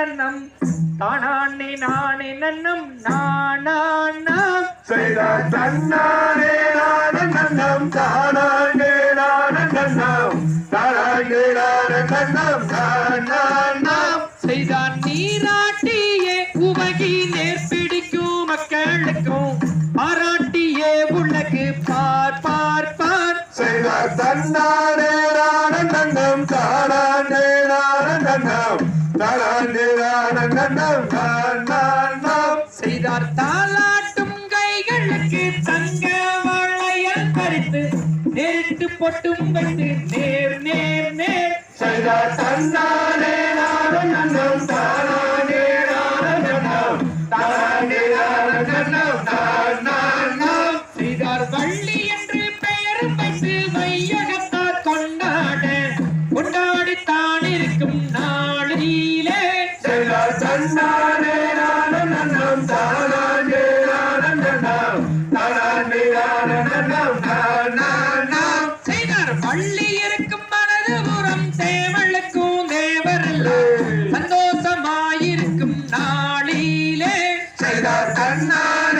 நன்னம் தானானே நானே நன்னம் நானா செய்த தன்னானே நானே நன்னம் தானானே நானே நன்னம் தானானே நானே நன்னம் தானானாம் செய்தான் நீராட்டியே உவகி நேர் பிடிக்கும் மக்களுக்கும். பாராட்டியே உலகு பார் பார் பார். செய்த தன்னானே செய்தார் தாளாட்டும் கைகளுக்கு தங்க வாழையால் பறித்து நெருட்டு பொட்டும் வைத்து நேர் நேர் நேர். செய்தார் தந்தாரே நாடும் நன்றும் தான். செய்தார். பள்ளி இருக்கும் மனது புறம் சேவளுக்கும் தேவரெல்லாம் சந்தோஷமாயிருக்கும் நாளிலே. செய்தார் கண்ணான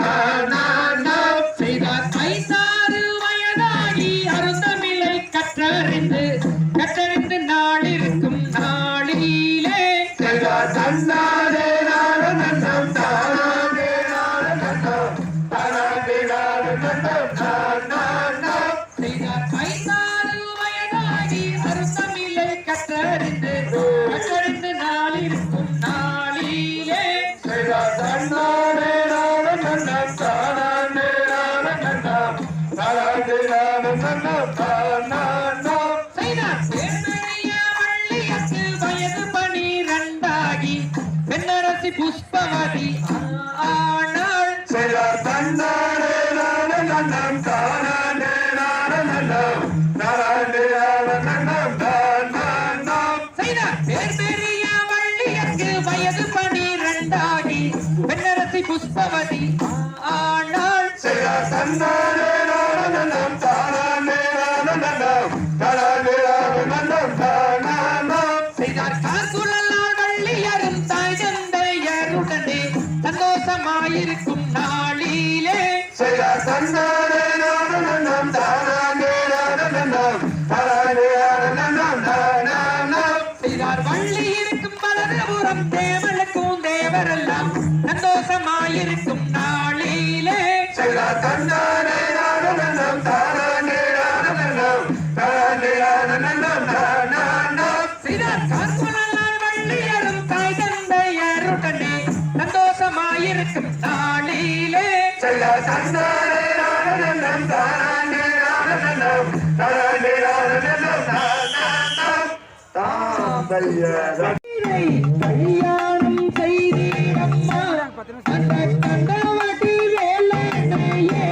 புஷ்பவதி ஆனால் சிலர் தந்தாரே நன்னம் காணே நாரணம் நாரணே வள்ளி இருக்கும் பலரபுரம் தேவனுக்கும் தேவரெல்லாம் சந்தோஷமாயிருக்கும் நாளிலே. தந்தானே சந்தோஷமாயிருக்கும் கல்யாணம் செய்தீரம்மா அந்த கண்டவட்டி வேலையே